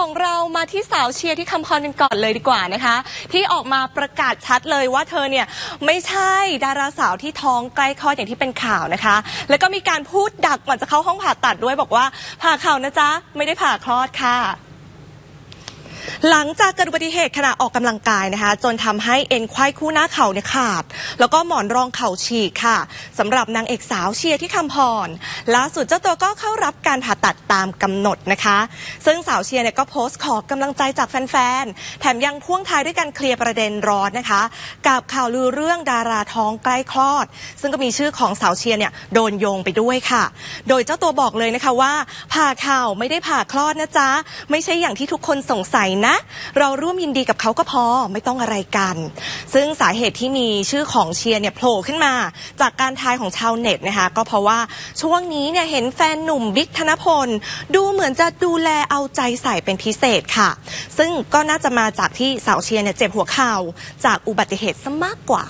ของเรามาที่สาวเชียร์ที่คำพรกันก่อนเลยดีกว่านะคะ ที่ออกมาประกาศชัดเลยว่าเธอเนี่ยไม่ใช่ดาราสาวที่ท้องใกล้คลอดอย่างที่เป็นข่าวนะคะ แล้วก็มีการพูดดักก่อนจะเข้าห้องผ่าตัดด้วยบอกว่าผ่าเข่านะจ๊ะไม่ได้ผ่าคลอดค่ะ หลังจากเกิดอุบัติเหตุขณะออกกำลังกายนะคะ จนทำให้เอ็นไขว้คู่หน้าเข่าเนี่ยขาด แล้วก็หมอนรองเข่าฉีกค่ะสำหรับนางเอกสาวเชียร์ที่คำพรล่าสุดเจ้าตัวก็เข้ารับการผ่าตัดตามกำหนดนะคะ ซึ่งสาวเชียร์เนี่ยก็โพสต์ขอกำลังใจจากแฟนๆแถมยังพ่วงท้ายด้วยการเคลียร์ประเด็นร้อนนะคะ กับข่าวลือเรื่องดาราท้องใกล้คลอด ซึ่งก็มีชื่อของสาวเชียร์เนี่ยโดนโยงไปด้วยค่ะ โดยเจ้าตัวบอกเลยนะคะว่าผ่าเข่าไม่ได้ผ่าคลอดนะจ๊ะไม่ใช่อย่างที่ทุกคนสงสัยนะเราร่วมยินดีกับเขาก็พอไม่ต้องอะไรกัน ซึ่งสาเหตุที่มีชื่อของเชียร์เนี่ยโผล่ขึ้นมา จากการทายของชาวเน็ตนะคะก็เพราะว่าช่วงนี้เนี่ยเห็นแฟนหนุ่มบิ๊กธนพล ดูเหมือนจะดูแลเอาใจใส่เป็นพิเศษค่ะ ซึ่งก็น่าจะมาจากที่สาวเชียร์เนี่ยเจ็บหัวเข่าจากอุบัติเหตุซะมากกว่า